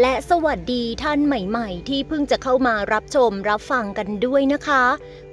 และสวัสดีท่านใหม่ๆ ที่เพิ่งจะเข้ามารับชมรับฟังกันด้วยนะคะ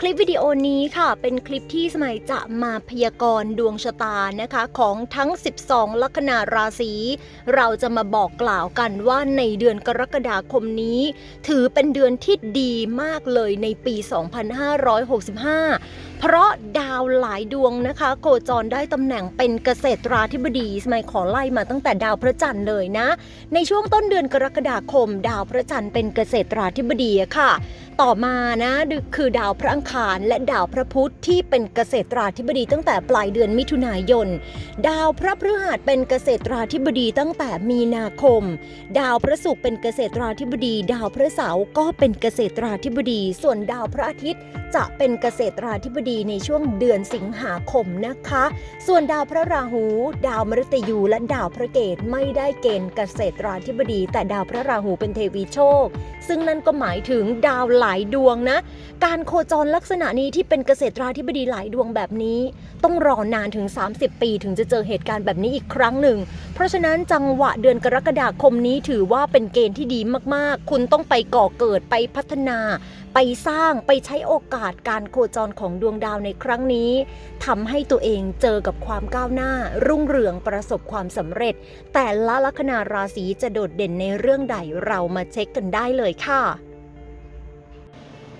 คลิปวิดีโอนี้ค่ะ เป็นคลิปที่สมัยจะมาพยากรณ์ดวงชะตานะคะของทั้ง 12 ลัคนาราศี เราจะมาบอกกล่าวกันว่าในเดือนกรกฎาคมนี้ ถือเป็นเดือนที่ดีมากเลยในปี 2565เพราะดาวหลายดวงนะคะ โคจรได้ตำแหน่งเป็นเกษตราธิบดี สมัยขอไล่มาตั้งแต่ดาวพระจันทร์เลยนะ ในช่วงต้นเดือนกรกฎาคม ดาวพระจันทร์เป็นเกษตราธิบดีค่ะ ต่อมานะคือดาวพระอังคารและดาวพระพุธที่เป็นเกษตราธิบดีตั้งแต่ปลายเดือนมิถุนายน ดาวพระพฤหัสเป็นเกษตราธิบดีตั้งแต่มีนาคม ดาวพระศุกร์เป็นเกษตราธิบดี ดาวพระเสาร์ก็เป็นเกษตราธิบดี ส่วนดาวพระอาทิตย์จะเป็นเกษตราธิบดีในช่วงเดือนสิงหาคมนะคะ ส่วนดาวพระราหู ดาวมฤตยูและดาวพระเกตไม่ได้เกณฑ์เกษตราธิบดี แต่ดาวพระราหูเป็นเทวีโชค ซึ่งนั่นก็หมายถึงดาวหลัายดวงนะ การโคจรลักษณะนี้ที่เป็นเกษตราธิบดีหลายดวงแบบนี้ ต้องรอนานถึง 30 ปีถึงจะเจอเหตุการณ์แบบนี้อีกครั้งหนึ่ง เพราะฉะนั้นจังหวะเดือนกรกฎาคมนี้ถือว่าเป็นเกณฑ์ที่ดีมากๆ คุณต้องไปก่อเกิดไปพัฒนา ไปสร้างไปใช้โอกาสการโคจรของดวงดาวในครั้งนี้ทำให้ตัวเองเจอกับความก้าวหน้า รุ่งเรืองประสบความสำเร็จ แต่ละลัคนาราศีจะโดดเด่นในเรื่องใดเรามาเช็คกันได้เลยค่ะ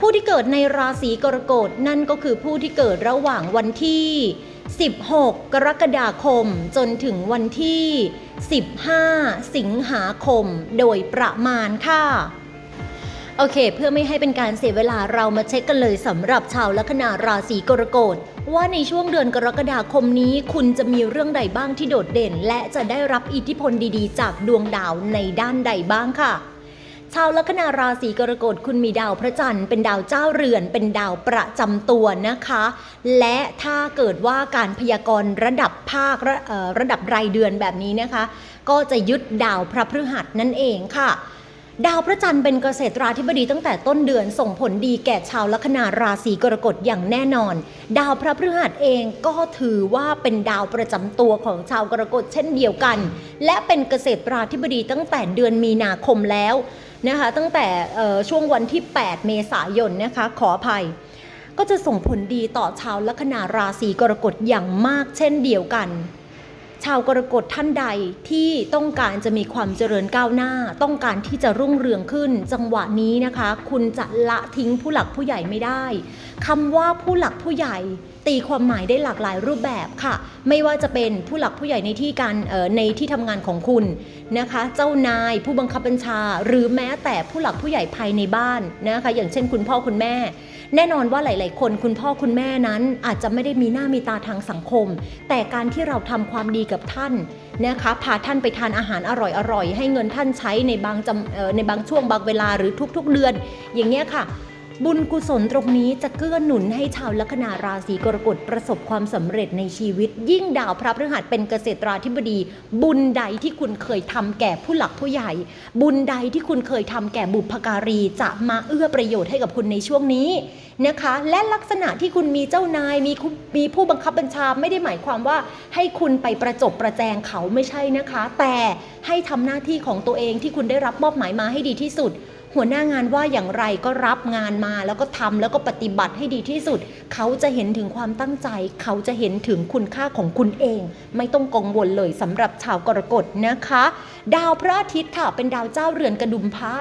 ผู้ที่เกิดในราศีกรกฎนั่นก็คือผู้ที่เกิดระหว่างวันที่ 16 กรกฎาคม จนถึงวันที่ 15 สิงหาคม โดยประมาณค่ะโอเค เพื่อไม่ให้เป็นการเสียเวลาเรามาเช็คกันเลยสำหรับชาวลัคนาราศีกรกฎว่าในช่วงเดือนกรกฎาคมนี้ คุณจะมีเรื่องใดบ้างที่โดดเด่น และจะได้รับอิทธิพลดีๆ จากดวงดาวในด้านใดบ้างค่ะ ชาวลัคนาราศีกรกฎคุณมีดาวพระจันทร์เป็นดาวเจ้าเรือน เป็นดาวประจำตัวนะคะ และถ้าเกิดว่าการพยากรณ์ระดับภาคระระดับรายเดือนแบบนี้นะคะ ก็จะยึดดาวพระพฤหัสนั่นเองค่ะ ดาวพระจันทร์เป็นเกษตราธิบดีตั้งแต่ต้นเดือนส่งผลดีแก่ชาวลัคนาราศีกรกฎอย่างแน่นอน ดาวพระพฤหัสเองก็ถือว่าเป็นดาวประจำตัวของชาวกรกฎเช่นเดียวกัน และเป็นเกษตราธิบดีตั้งแต่เดือนมีนาคมแล้วนะคะตั้งแต่ช่วงวันที่ 8 เมษายนนะคะขออภัย ก็จะส่งผลดีต่อชาวลัคนาราศีกรกฎอย่างมากเช่นเดียวกัน ชาวกรกฎท่านใดที่ต้องการจะมีความเจริญก้าวหน้า ต้องการที่จะรุ่งเรืองขึ้น จังหวะนี้นะคะ คุณจะละทิ้งผู้หลักผู้ใหญ่ไม่ได้คำว่าผู้หลักผู้ใหญ่ตีความหมายได้หลากหลายรูปแบบค่ะ ไม่ว่าจะเป็นผู้หลักผู้ใหญ่ในที่การในที่ทำงานของคุณนะคะ เจ้านายผู้บังคับบัญชา หรือแม้แต่ผู้หลักผู้ใหญ่ภายในบ้านนะคะ อย่างเช่นคุณพ่อคุณแม่ แน่นอนว่าหลาย ๆ คนคุณพ่อคุณแม่นั้นอาจจะไม่ได้มีหน้ามีตาทางสังคม แต่การที่เราทำความดีกับท่านนะคะพาท่านไปทานอาหารอร่อย ๆ ให้เงินท่านใช้ในบางจำในบางช่วงบางเวลาหรือทุก ๆ เดือน อย่างเงี้ยค่ะ บุญกุศลตรงนี้จะเกื้อหนุนให้ชาวลัคนาราศีกรกฎประสบความสำเร็จในชีวิต ยิ่งดาวพระพฤหัสเป็นเกษตราธิบดี บุญใดที่คุณเคยทำแก่ผู้หลักผู้ใหญ่ บุญใดที่คุณเคยทำแก่บุพการี จะมาเอื้อประโยชน์ให้กับคุณในช่วงนี้นะคะ และลักษณะที่คุณมีเจ้านายมีมีผู้บังคับบัญชาไม่ได้หมายความว่า ให้คุณไปประจบประแจงเขาไม่ใช่นะคะ แต่ให้ทำหน้าที่ของตัวเองที่คุณได้รับมอบหมายมาให้ดีที่สุด หัวหน้างานว่าอย่างไรก็รับงานมาแล้วก็ทำแล้วก็ปฏิบัติให้ดีที่สุด เขาจะเห็นถึงความตั้งใจ เขาจะเห็นถึงคุณค่าของคุณเอง ไม่ต้องกังวลเลยสำหรับชาวกรกฎนะคะ ดาวพระอาทิตย์ค่ะเป็นดาวเจ้าเรือนกระดุมพระ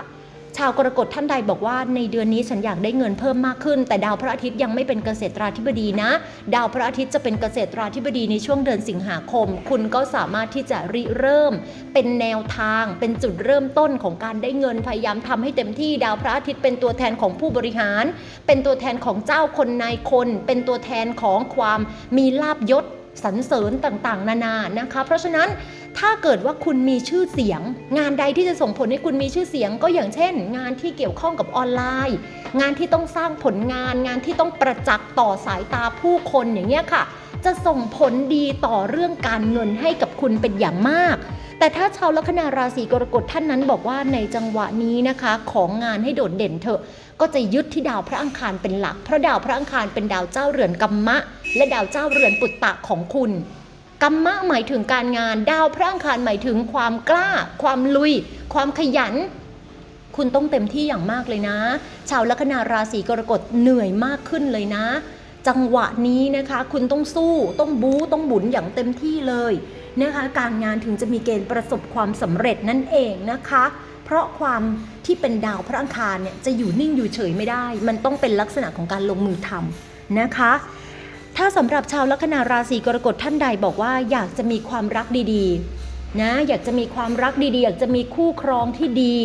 ชาวกรกฎท่านใดบอกว่าในเดือนนี้ฉันอยากได้เงินเพิ่มมากขึ้น แต่ดาวพระอาทิตย์ยังไม่เป็นเกษตราธิบดีนะ ดาวพระอาทิตย์จะเป็นเกษตราธิบดีในช่วงเดือนสิงหาคม คุณก็สามารถที่จะริเริ่ม เป็นแนวทางเป็นจุดเริ่มต้นของการได้เงินพยายามทำให้เต็มที่ดาวพระอาทิตย์เป็นตัวแทนของผู้บริหาร เป็นตัวแทนของเจ้าคนนายคน เป็นตัวแทนของความมีลาบยศสรรเสริญต่างๆ นานานะคะ เพราะฉะนั้น ถ้าเกิดว่าคุณมีชื่อเสียง งานใดที่จะส่งผลให้คุณมีชื่อเสียง ก็อย่างเช่น งานที่เกี่ยวข้องกับออนไลน์ งานที่ต้องสร้างผลงาน งานที่ต้องประจักษ์ต่อสายตาผู้คนอย่างเงี้ยค่ะ จะส่งผลดีต่อเรื่องการเงินให้กับคุณเป็นอย่างมาก แต่ถ้าชาวลัคนาราศีกรกฎท่านนั้นบอกว่าในจังหวะนี้นะคะ ของงานให้โดดเด่นเถอะก็จะยึดที่ดาวพระอังคารเป็นหลัก เพราะดาวพระอังคารเป็นดาวเจ้าเรือนกัมมะ และดาวเจ้าเรือนปุตตะของคุณ กัมมะหมายถึงการงาน ดาวพระอังคารหมายถึงความกล้า ความลุย ความขยัน คุณต้องเต็มที่อย่างมากเลยนะ ชาวลัคนาราศีกรกฎเหนื่อยมากขึ้นเลยนะ จังหวะนี้นะคะ คุณต้องสู้ต้องบู๊ต้องบุนอย่างเต็มที่เลยนะคะ การงานถึงจะมีเกณฑ์ประสบความสำเร็จนั่นเองนะคะ เพราะความที่เป็นดาวพระอังคารเนี่ยจะอยู่นิ่งอยู่เฉยไม่ได้ มันต้องเป็นลักษณะของการลงมือทำนะคะ ถ้าสำหรับชาวลัคนาราศีกรกฎท่านใดบอกว่าอยากจะมีความรักดีๆนะอยากจะมีความรักดีๆ อยากจะมีคู่ครองที่ดี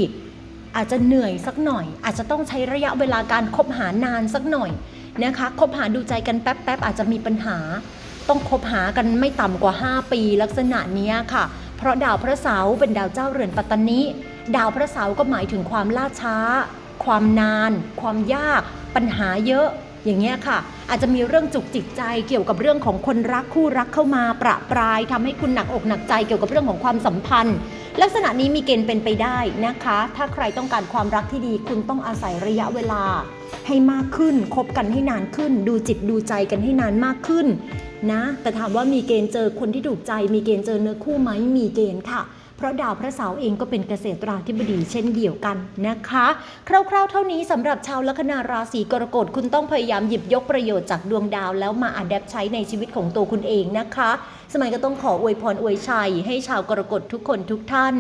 อาจจะเหนื่อยสักหน่อย อาจจะต้องใช้ระยะเวลาการคบหานานสักหน่อยนะคะคบหาดูใจกันแป๊บๆอาจจะมีปัญหา ต้องคบหากันไม่ต่ำกว่า 5 ปีลักษณะนี้ค่ะ เพราะดาวพระเสาร์เป็นดาวเจ้าเรือนปัตตานิดาวพระเสาร์ก็หมายถึงความล่าช้า ความนาน ความยาก ปัญหาเยอะ อย่างเงี้ยค่ะ อาจจะมีเรื่องจุกจิกใจเกี่ยวกับเรื่องของคนรักคู่รักเข้ามาประปรายทำให้คุณหนักอกหนักใจเกี่ยวกับเรื่องของความสัมพันธ์ ลักษณะนี้มีเกณฑ์เป็นไปได้นะคะ ถ้าใครต้องการความรักที่ดีคุณต้องอาศัยระยะเวลา ให้มากขึ้นคบกันให้นานขึ้น ดูจิตดูใจกันให้นานมากขึ้นนะแต่ถามว่ามีเกณฑ์เจอคนที่ถูกใจ มีเกณฑ์เจอเนื้อคู่ไหมมีเกณฑ์ค่ะ เพราะดาวพระเสาร์เองก็เป็นเกษตราธิบดีเช่นเดียวกันนะคะ คร่าวๆ เท่านี้สำหรับชาวลัคนาราศีกรกฎคุณต้องพยายามหยิบยกประโยชน์จากดวงดาวแล้วมาอัดแอปใช้ในชีวิตของตัวคุณเองนะคะ สมัยก็ต้องขออวยพรอวยชัย ให้ชาวกรกฎทุกคนทุกท่าน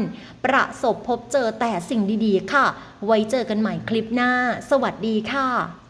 ประสบพบเจอแต่สิ่งดีๆ ค่ะ ไว้เจอกันใหม่คลิปหน้า สวัสดีค่ะ